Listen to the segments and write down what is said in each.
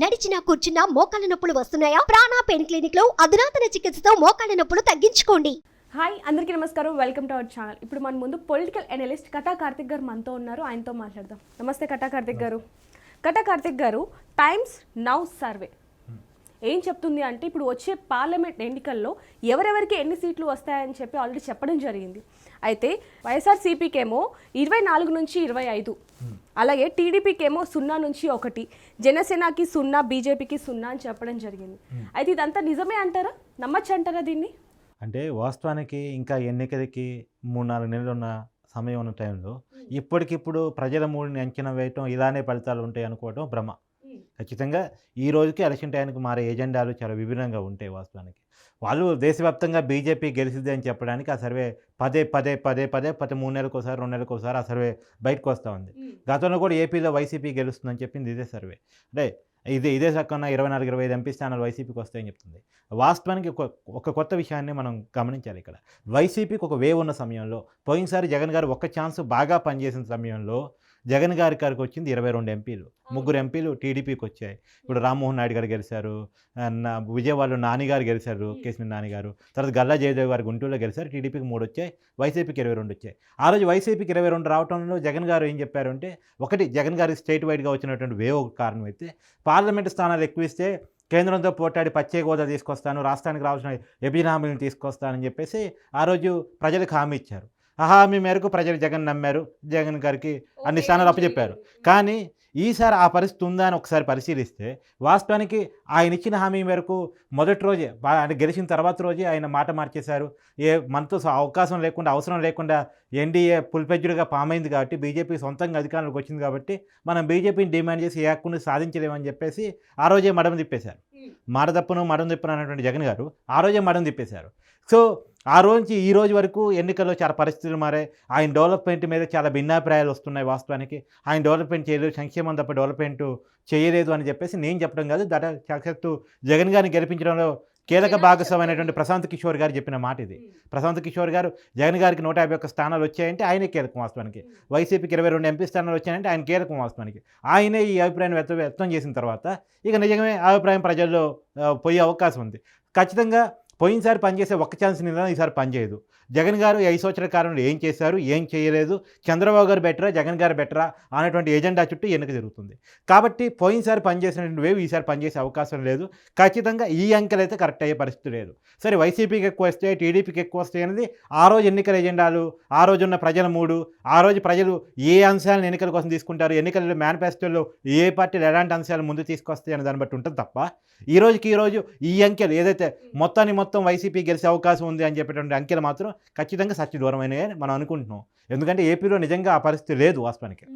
నడిచినా కూర్చున్నా మోకాళ్ళ నొప్పులు వస్తున్నాయా? ప్రాణా పెయిన్ క్లినిక్లో అధునాతన చికిత్సతో మోకాళ్ళ నొప్పులు తగ్గించుకోండి. హాయ్ అందరికీ నమస్కారం. వెల్కమ్ టు అవర్ ఛానల్ ఇప్పుడు మన ముందు పొలిటికల్ అనలిస్ట్ కటా కార్తిక్ గారు మనతో ఉన్నారు. ఆయనతో మాట్లాడదాం. నమస్తే కటా కార్తిక్ గారు. కటా కార్తిక్ గారు టైమ్స్ నౌ సర్వే ఏం చెప్తుంది అంటే ఇప్పుడు వచ్చే పార్లమెంట్ ఎన్నికల్లో ఎవరెవరికి ఎన్ని సీట్లు వస్తాయని చెప్పి ఆల్రెడీ చెప్పడం జరిగింది. అయితే వైఎస్ఆర్సీపీకేమో ఇరవై నాలుగు నుంచి ఇరవై ఐదు అలాగే టీడీపీకేమో సున్నా నుంచి ఒకటి జనసేనకి సున్నా బీజేపీకి సున్నా అని చెప్పడం జరిగింది. అయితే ఇదంతా నిజమే అంటారా? నమ్మచ్చు అంటారా దీన్ని? అంటే వాస్తవానికి ఇంకా ఎన్నికలకి మూడు నాలుగు నెలలు ఉన్న సమయం ఉన్న టైంలో ఇప్పటికిప్పుడు ప్రజల మూడిని అంచనా వేయటం ఇలానే ఫలితాలు ఉంటాయి అనుకోవటం భ్రమ. ఖచ్చితంగా ఈ రోజుకి ఎలక్షన్ టైంకి మారే ఎజెండాలు చాలా విభిన్నంగా ఉంటాయి వాస్తవానికి. వాళ్ళు దేశవ్యాప్తంగా బీజేపీ గెలిచింది అని చెప్పడానికి ఆ సర్వే పదే పదే పదే పదే ప్రతి మూడు నెలలకు ఒకసారి రెండు నెలలకు ఒకసారి ఆ సర్వే బయటకు వస్తూ ఉంది. గతంలో కూడా ఏపీలో వైసీపీ గెలుస్తుందని చెప్పింది ఇదే సర్వే. అంటే ఇది ఇదే సక్కన ఇరవై నాలుగు ఇరవై ఐదు ఎంపీ స్థానాలు వైసీపీకి వస్తాయని చెప్తుంది. వాస్తవానికి ఒక ఒక కొత్త విషయాన్ని మనం గమనించాలి ఇక్కడ. వైసీపీకి ఒక వేవ్ ఉన్న సమయంలో పోయినసారి జగన్ గారు ఒక్క ఛాన్స్ బాగా పనిచేసిన సమయంలో జగన్ గారి గారికి వచ్చింది ఇరవై రెండు ఎంపీలు. ముగ్గురు ఎంపీలు టీడీపీకి వచ్చాయి. ఇప్పుడు రామ్మోహన్ నాయుడు గారు గెలిచారు విజయవాడలో నాని గారు గెలిచారు కేసీఆర్ నాని గారు. తర్వాత గల్లా జయదేవ్ గారు గుంటూరులో గెలిచారు టీడీపీకి మూడు వచ్చాయి వైసీపీకి ఇరవై రెండు వచ్చాయి. ఆ రోజు వైసీపీకి ఇరవై రెండు రావడంలో జగన్ గారు ఏం చెప్పారు అంటే ఒకటి జగన్ గారి స్టేట్ వైడ్గా వచ్చినటువంటి వేవ్ ఒక కారణం అయితే పార్లమెంటు స్థానాలు ఎక్కువ ఇస్తే కేంద్రంతో పోట్లాడి ప్రత్యేక హోదా తీసుకొస్తాను రాష్ట్రానికి రావాల్సిన విభజన హామీలను తీసుకొస్తానని చెప్పేసి ఆ రోజు ప్రజలకు హామీ ఇచ్చారు. హామీ మేరకు ప్రజలు జగన్ నమ్మారు. జగన్ గారికి అన్ని స్థానాలు అప్పచెప్పారు. కానీ ఈసారి ఆ పరిస్థితి ఉందా అని ఒకసారి పరిశీలిస్తే వాస్తవానికి ఆయన ఇచ్చిన హామీ మేరకు మొదటి రోజే అంటే గెలిచిన తర్వాత రోజే ఆయన మాట మార్చేశారు. ఏ మనతో అవకాశం లేకుండా అవసరం లేకుండా ఎన్డీఏ పుల్పెజ్జుడుగా పామైంది కాబట్టి బీజేపీ సొంతంగా అధికారంలోకి వచ్చింది కాబట్టి మనం బీజేపీని డిమాండ్ చేసి ఏ హక్కును సాధించలేమని చెప్పేసి ఆ రోజే మడమ తిప్పేశారు. మాట తప్పును మడం తిప్పను అనేటువంటి జగన్ గారు ఆ రోజే మడం తిప్పేశారు. సో ఆ రోజు నుంచి ఈ రోజు వరకు ఎన్నికల్లో చాలా పరిస్థితులు మారాయి. ఆయన డెవలప్మెంట్ మీద చాలా భిన్నాభిప్రాయాలు వస్తున్నాయి వాస్తవానికి. ఆయన డెవలప్మెంట్ చేయలేదు సంక్షేమం తప్ప డెవలప్మెంట్ చేయలేదు అని చెప్పేసి నేను చెప్పడం కాదు. దట సాక్షాత్తు జగన్ గారిని గెలిపించడంలో కీలక భాగస్వామైనటువంటి ప్రశాంత్ కిషోర్ గారు చెప్పిన మాట ఇది. ప్రశాంత్ కిషోర్ గారు జగన్ గారికి నూట యాభై ఒక్క స్థానాలు వచ్చాయంటే ఆయనే కీలకం వాస్తవానికి. వైసీపీకి ఇరవై రెండు ఎంపీ స్థానాలు వచ్చాయంటే ఆయన కీలకం వాస్తవానికి. ఆయనే ఈ అభిప్రాయాన్ని వ్యక్తం వ్యక్తం చేసిన తర్వాత ఇక నిజమే అభిప్రాయం ప్రజల్లో పోయే అవకాశం ఉంది. ఖచ్చితంగా పోయినసారి పనిచేసే ఒక్క ఛాన్స్ నిన్న ఈసారి పనిచేయదు జగన్ గారు ఐదు సంవత్సరాల కాలంలో ఏం చేశారు ఏం చేయలేదు చంద్రబాబు గారు బెటరా జగన్ గారు బెటరా అనేటువంటి ఎజెండా చుట్టూ ఎన్నిక జరుగుతుంది. కాబట్టి పోయినసారి పనిచేసినటువంటి వేవ్ ఈసారి పనిచేసే అవకాశం లేదు. ఖచ్చితంగా ఈ అంకెలు అయితే కరెక్ట్ అయ్యే పరిస్థితి లేదు. సరే వైసీపీకి ఎక్కువ వస్తాయి టీడీపీకి ఎక్కువ వస్తాయి అనేది ఆ రోజు ఎన్నికల ఎజెండాలు ఆ రోజు ఉన్న ప్రజల మూడు ఆ రోజు ప్రజలు ఏ అంశాలను ఎన్నికల కోసం తీసుకుంటారు ఎన్నికలలో మేనిఫెస్టోలో ఏ పార్టీలు ఎలాంటి అంశాలు ముందు తీసుకొస్తాయి అనే దాన్ని బట్టి ఉంటుంది తప్ప ఈ రోజుకి ఈ రోజు ఈ అంకెలు ఏదైతే మొత్తాన్ని మొత్తం వైసీపీ గెలిచే అవకాశం ఉంది అని చెప్పేటువంటి అంకెలు మాత్రం ఖచ్చితంగా సత్య దూరమైనవి అని మనం అనుకుంటున్నాం. ఎందుకంటే ఏపీలో నిజంగా ఆ పరిస్థితి లేదు వాస్తవానికి.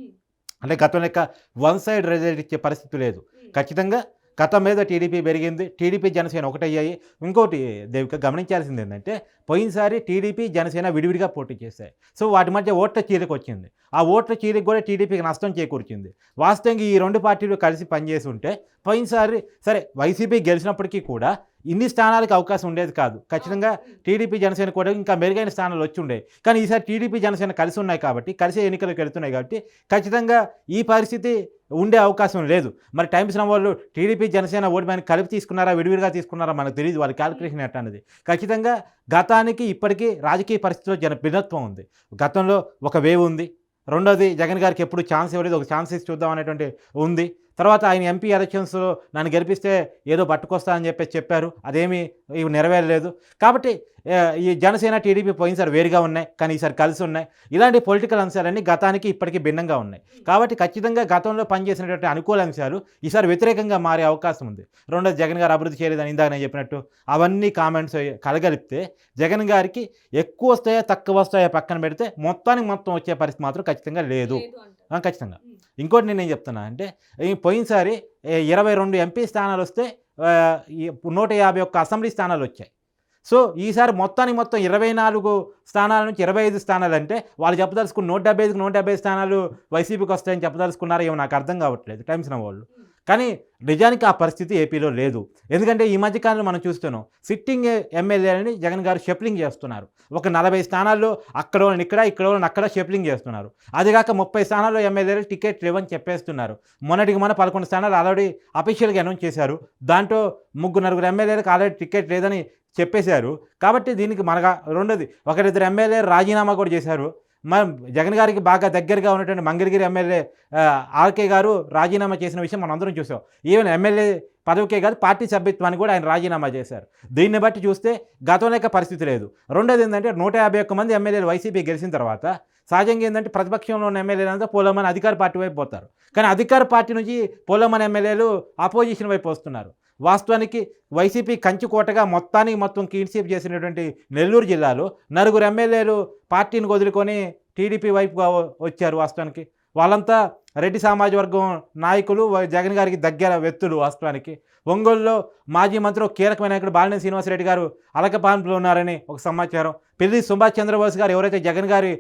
అంటే గతం లెక్క వన్ సైడ్ రిజల్ట్ ఇచ్చే పరిస్థితి లేదు. ఖచ్చితంగా గతం మీద టీడీపీ పెరిగింది టీడీపీ జనసేన ఒకటయ్యాయి. ఇంకోటి దేవిక గమనించాల్సింది ఏంటంటే పోయినసారి టీడీపీ జనసేన విడివిడిగా పోటీ చేశాయి. సో వాటి మధ్య ఓట్ల చీలిక వచ్చింది. ఆ ఓట్ల చీలిక కూడా టీడీపీకి నష్టం చేకూర్చింది. వాస్తవంగా ఈ రెండు పార్టీలు కలిసి పనిచేసి ఉంటే పోయినసారి సరే వైసీపీ గెలిచినప్పటికీ కూడా ఇన్ని స్థానాలకు అవకాశం ఉండేది కాదు. ఖచ్చితంగా టీడీపీ జనసేన కూడా ఇంకా మెరుగైన స్థానాలు వచ్చి ఉండేవి కానీ ఈసారి టీడీపీ జనసేన కలిసి ఉన్నాయి కాబట్టి కలిసి ఎన్నికలకు వెళ్తున్నాయి కాబట్టి ఖచ్చితంగా ఈ పరిస్థితి ఉండే అవకాశం లేదు. మరి టైమ్స్ వాళ్ళు టీడీపీ జనసేన ఓటు బ్యాంక్ కలిపి తీసుకున్నారా విడివిడిగా తీసుకున్నారా మనకు తెలియదు వాళ్ళ క్యాలిక్యులేషన్ ఎట్లా అనేది ఖచ్చితంగా గతానికి ఇప్పటికీ రాజకీయ పరిస్థితిలో జన భిన్నత్వం ఉంది. గతంలో ఒక వేవ్ ఉంది. రెండోది జగన్ గారికి ఎప్పుడు ఛాన్స్ ఇవ్వలేదు. ఒక ఛాన్స్ ఇచ్చి చూద్దాం అనేటువంటి ఉంది. తర్వాత ఆయన ఎంపీ ఎలక్షన్స్లో నన్ను గెలిపిస్తే ఏదో పట్టుకొస్తా అని చెప్పేసి చెప్పారు. అదేమీ ఇవి నెరవేరలేదు. కాబట్టి ఈ జనసేన టీడీపీ పోయినసారి వేరుగా ఉన్నాయి. కానీ ఈసారి కలిసి ఉన్నాయి. ఇలాంటి పొలిటికల్ అంశాలన్నీ గతానికి ఇప్పటికీ భిన్నంగా ఉన్నాయి. కాబట్టి ఖచ్చితంగా గతంలో పనిచేసినటువంటి అనుకూల అంశాలు ఈసారి వ్యతిరేకంగా మారే అవకాశం ఉంది. రెండోది జగన్ గారు అభివృద్ధి చేయలేదని ఇందాక నేను చెప్పినట్టు అవన్నీ కామెంట్స్ కలగలిపితే జగన్ గారికి ఎక్కువ వస్తాయా తక్కువ వస్తాయా పక్కన పెడితే మొత్తానికి మొత్తం వచ్చే పరిస్థితి మాత్రం ఖచ్చితంగా లేదు. ఖచ్చితంగా. ఇంకోటి నేను ఏం చెప్తున్నా అంటే పోయినసారి ఇరవై రెండు ఎంపీ స్థానాలు వస్తే నూట యాభై ఒక్క అసెంబ్లీ స్థానాలు వచ్చాయి. సో ఈసారి మొత్తానికి మొత్తం ఇరవై నాలుగు స్థానాల నుంచి ఇరవై ఐదు స్థానాలు అంటే వాళ్ళు చెప్పదలుచుకున్న నూట డెబ్బై ఐదుకు నూట డెబ్బై స్థానాలు వైసీపీకి వస్తాయని చెప్పదలుచుకున్నారో ఏమో నాకు అర్థం కావట్లేదు. టైమ్స్ నా వాళ్ళు. కానీ నిజానికి ఆ పరిస్థితి ఏపీలో లేదు. ఎందుకంటే ఈ మధ్యకాలంలో మనం చూస్తున్నాం సిట్టింగ్ ఎమ్మెల్యేలని జగన్ గారు షెప్లింగ్ చేస్తున్నారు. ఒక నలభై స్థానాల్లో అక్కడ వాళ్ళని ఇక్కడ ఇక్కడ వాళ్ళని అక్కడ షెప్లింగ్ చేస్తున్నారు. అదిగాక ముప్పై స్థానాల్లో ఎమ్మెల్యేలు టికెట్ లేవని చెప్పేస్తున్నారు. మొన్నటికి మన పదకొండు స్థానాలు ఆల్రెడీ అఫీషియల్గా అనౌన్స్ చేశారు. దాంట్లో ముగ్గురు నలుగురు ఎమ్మెల్యేలకు ఆల్రెడీ టికెట్ లేదని చెప్పేశారు. కాబట్టి దీనికి మనగా రెండోది ఒకరిద్దరు ఎమ్మెల్యే రాజీనామా కూడా చేశారు. మనం జగన్ గారికి బాగా దగ్గరగా ఉన్నటువంటి మంగళగిరి ఎమ్మెల్యే ఆర్కే గారు రాజీనామా చేసిన విషయం మనం అందరం చూసాం. ఈవెన్ ఎమ్మెల్యే పదవికే కాదు పార్టీ సభ్యత్వాన్ని కూడా ఆయన రాజీనామా చేశారు. దీన్ని బట్టి చూస్తే గతంలో యొక్క పరిస్థితి లేదు. రెండోది ఏంటంటే నూట యాభై ఒక్క మంది ఎమ్మెల్యేలు వైసీపీ గెలిచిన తర్వాత సహజంగా ఏంటంటే ప్రతిపక్షంలో ఉన్న ఎమ్మెల్యేలంతా పోలమని అధికార పార్టీ వైపు పోతారు. కానీ అధికార పార్టీ నుంచి పోలమని ఎమ్మెల్యేలు అపోజిషన్ వైపు వస్తున్నారు. వాస్తవానికి వైసీపీ కంచుకోటగా మొత్తానికి మొత్తం కీన్సీప్ చేసినటువంటి నెల్లూరు జిల్లాలో నలుగురు ఎమ్మెల్యేలు పార్టీని వదులుకొని టీడీపీ వైపుగా వచ్చారు వాస్తవానికి. వాళ్ళంతా రెడ్డి సమాజ వర్గం నాయకులు వై- జగన్ గారికి దగ్గర వ్యక్తులు వాస్తవానికి. ఒంగోలులో మాజీ మంత్రి కీలకమైన నాయకుడు బాలినేని శ్రీనివాసరెడ్డి గారు అలకపాన్పులో ఉన్నారని ఒక సమాచారం. పెళ్ళి సుభాష్ చంద్రబోస్ గారు ఎవరైతే జగన్ గారి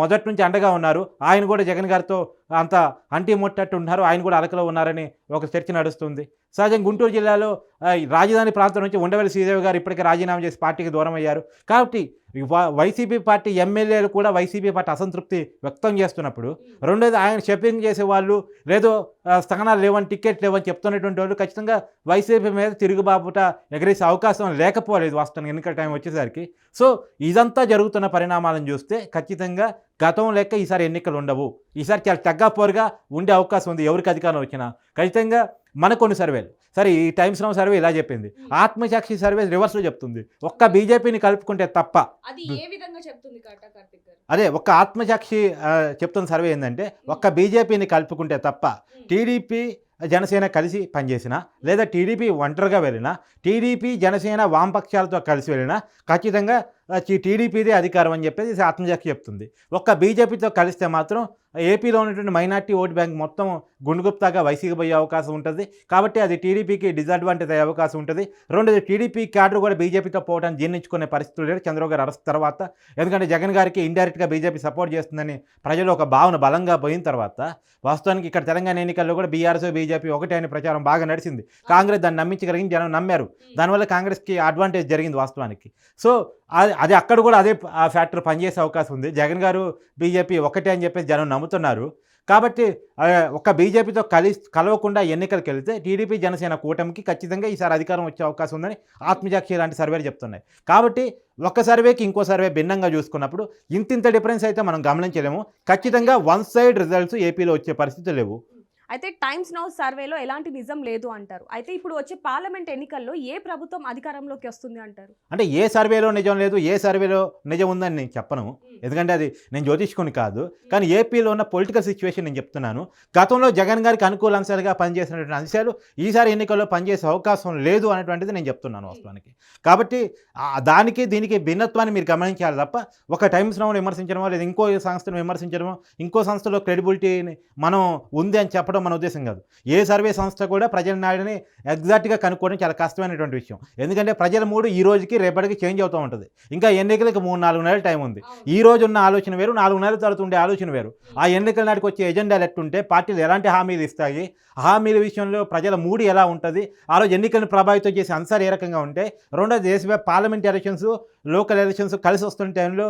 మొదటి నుంచి అండగా ఉన్నారు ఆయన కూడా జగన్ గారితో అంత అంటి ముట్టట్టు ఉన్నారు ఆయన కూడా అలకలో ఉన్నారని ఒక చర్చ నడుస్తుంది. సహజంగా గుంటూరు జిల్లాలో రాజధాని ప్రాంతం నుంచి ఉండవల్లి శ్రీదేవి గారు ఇప్పటికే రాజీనామా చేసి పార్టీకి దూరం అయ్యారు కాబట్టి వైసీపీ పార్టీ ఎమ్మెల్యేలు కూడా వైసీపీ పార్టీ అసంతృప్తి వ్యక్తం చేస్తున్నప్పుడు రెండోది ఆయన షెప్పింగ్ వాళ్ళు లేదో స్థానాలు లేవని టికెట్ లేవని చెప్తున్నటువంటి వాళ్ళు ఖచ్చితంగా వైసీపీ మీద తిరుగుబాపుట ఎగరేసే అవకాశం లేకపోలేదు వాస్తవానికి ఎన్నికల టైం వచ్చేసరికి. సో ఇదంతా జరుగుతున్న పరిణామాలను చూస్తే ఖచ్చితంగా గతం లెక్క ఈసారి ఎన్నికలు ఉండవు. ఈసారి చాలా తగ్గపోరుగా ఉండే అవకాశం ఉంది. ఎవరికి అధికారం వచ్చినా. ఖచ్చితంగా మన కొన్ని సర్వేలు. సరే ఈ టైమ్స్ నౌ సర్వే ఇలా చెప్పింది. ఆత్మసాక్షి సర్వే రివర్స్లో చెప్తుంది. ఒక్క బీజేపీని కలుపుకుంటే తప్ప. అది ఒక్క ఆత్మసాక్షి చెప్తున్న సర్వే ఏంటంటే ఒక్క బీజేపీని కలుపుకుంటే తప్ప టీడీపీ జనసేన కలిసి పనిచేసినా లేదా టీడీపీ ఒంటరిగా వెళ్ళినా టీడీపీ జనసేన వామపక్షాలతో కలిసి వెళ్ళినా ఖచ్చితంగా టీడీపీదే అధికారం అని చెప్పేసి ఆత్మసాక్షి చెప్తుంది. ఒక్క బీజేపీతో కలిస్తే మాత్రం ఏపీలో ఉన్నటువంటి మైనార్టీ ఓటు బ్యాంక్ మొత్తం గుండుగుప్తాగా వైసీపీ పోయే అవకాశం ఉంటుంది. కాబట్టి అది టీడీపీకి డిసడ్వాంటేజ్ అయ్యే అవకాశం ఉంటుంది. రెండోది టీడీపీ క్యాడర్ కూడా బీజేపీతో పోవడానికి జీర్ణించుకునే పరిస్థితులు లేదు చంద్రబాబు గారు అరెస్ట్ తర్వాత ఎందుకంటే జగన్ గారికి ఇండైరెక్ట్గా బీజేపీ సపోర్ట్ చేస్తుందని ప్రజలు ఒక భావన బలంగా పోయిన తర్వాత వాస్తవానికి ఇక్కడ తెలంగాణ ఎన్నికల్లో కూడా బీఆర్ఎస్ బీజేపీ ఒకటే అనే ప్రచారం బాగా నడిచింది. కాంగ్రెస్ దాన్ని నమ్మించగలిగింది జనం నమ్మారు. దానివల్ల కాంగ్రెస్కి అడ్వాంటేజ్ జరిగింది వాస్తవానికి. సో అది అక్కడ కూడా అదే ఆ ఫ్యాక్టర్ పనిచేసే అవకాశం ఉంది. జగన్ గారు బీజేపీ ఒకటే అని చెప్పేసి జనం నమ్ము నమ్ముతున్నారు. కాబట్టి ఒక ఒక్క బీజేపీతో కలి కలవకుండా ఎన్నికలకు వెళితే టీడీపీ జనసేన కూటమికి ఖచ్చితంగా ఈసారి అధికారం వచ్చే అవకాశం ఉందని ఆత్మజాక్షి లాంటి సర్వేలు చెప్తున్నాయి. కాబట్టి ఒక సర్వేకి ఇంకో సర్వే భిన్నంగా చూసుకున్నప్పుడు ఇంతింత డిఫరెన్స్ అయితే మనం గమనించలేము. ఖచ్చితంగా వన్ సైడ్ రిజల్ట్స్ ఏపీలో వచ్చే పరిస్థితి లేవు. అయితే టైమ్స్ నౌ సర్వేలో ఎలాంటి నిజం లేదు అంటారు. అయితే ఇప్పుడు వచ్చే పార్లమెంట్ ఎన్నికల్లో ఏ ప్రభుత్వం అధికారంలోకి వస్తుంది అంటారు? అంటే ఏ సర్వేలో నిజం లేదు ఏ సర్వేలో నిజం ఉందని నేను చెప్పను. ఎందుకంటే అది నేను జ్యోతిష్కుని కాదు. కానీ ఏపీలో ఉన్న పొలిటికల్ సిచ్యువేషన్ నేను చెప్తున్నాను. గతంలో జగన్ గారికి అనుకూల అంశాలుగా పనిచేసినటువంటి అంశాలు ఈసారి ఎన్నికల్లో పనిచేసే అవకాశం లేదు అనేటువంటిది నేను చెప్తున్నాను వాస్తవానికి. కాబట్టి దానికి దీనికి భిన్నత్వాన్ని మీరు గమనించాలి తప్ప ఒక టైమ్స్ నౌను విమర్శించడమో లేదా ఇంకో సంస్థను విమర్శించడమో ఇంకో సంస్థలో క్రెడిబిలిటీని మనం ఉంది అని చెప్పడం మన ఉద్దేశం కాదు. ఏ సర్వే సంస్థ కూడా ప్రజల నాడిని ఎగ్జాక్ట్గా కనుక్కోవడం చాలా కష్టమైనటువంటి విషయం. ఎందుకంటే ప్రజల మూడు ఈ రోజుకి రేపటికి చేంజ్ అవుతూ ఉంటుంది. ఇంకా ఎన్నికలకు మూడు నాలుగు నెలల టైం ఉంది. ఈ రోజు ఉన్న ఆలోచన వేరు నాలుగు నెలల తర్వాత ఉండే ఆలోచన వేరు. ఆ ఎన్నికల నాటికి వచ్చే ఎజెండాలు ఎట్టుంటే పార్టీలు ఎలాంటి హామీలు ఇస్తాయి? హామీల విషయంలో ప్రజల మూడు ఎలా ఉంటుంది? ఆ రోజు ఎన్నికలను ప్రభావితం చేసే అంశాలు ఏ రకంగా ఉంటే రెండోది దేశవ్యాప్త పార్లమెంట్ ఎలక్షన్స్ లోకల్ ఎలక్షన్స్ కలిసి వస్తున్న టైంలో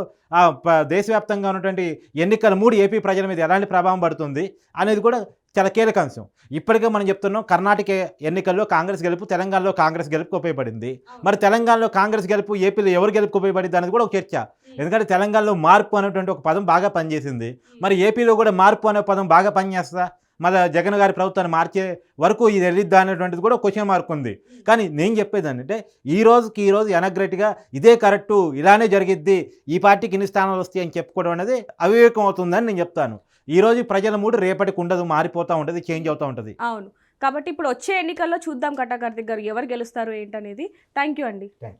దేశవ్యాప్తంగా ఉన్నటువంటి ఎన్నికల మూడు ఏపీ ప్రజల మీద ఎలాంటి ప్రభావం పడుతుంది అనేది కూడా చాలా కీలక అంశం. ఇప్పటికే మనం చెప్తున్నాం కర్ణాటక ఎన్నికల్లో కాంగ్రెస్ గెలుపు తెలంగాణలో కాంగ్రెస్ గెలుపుకు ఉపయోగపడింది. మరి తెలంగాణలో కాంగ్రెస్ గెలుపు ఏపీలో ఎవరు గెలుపుకు ఉపయోగపడింది అనేది కూడా ఒక చర్చ. ఎందుకంటే తెలంగాణలో మార్పు అనేటువంటి ఒక పదం బాగా పనిచేసింది. మరి ఏపీలో కూడా మార్పు అనే పదం బాగా పనిచేస్తుందా? మళ్ళీ జగన్ గారి ప్రభుత్వాన్ని మార్చే వరకు ఇది వెళ్ళిద్దా అనేటువంటిది కూడా క్వశ్చన్ మార్క్ ఉంది. కానీ నేను చెప్పేది ఏంటంటే ఈ రోజుకి ఈ రోజు ఎనగ్రెట్గా ఇదే కరెక్టు ఇలానే జరిగిద్ది ఈ పార్టీకి ఇన్ని స్థానాలు వస్తాయి అని చెప్పుకోవడం అనేది అవివేకం అవుతుందని నేను చెప్తాను. ఈ రోజు ప్రజల మూడు రేపటికి ఉండదు మారిపోతూ ఉంటుంది చేంజ్ అవుతూ ఉంటుంది. అవును. కాబట్టి ఇప్పుడు వచ్చే ఎన్నికల్లో చూద్దాం కట్టా కార్తిక్ గారు ఎవరు గెలుస్తారు ఏంటనేది. థ్యాంక్ యూ అండి. Thank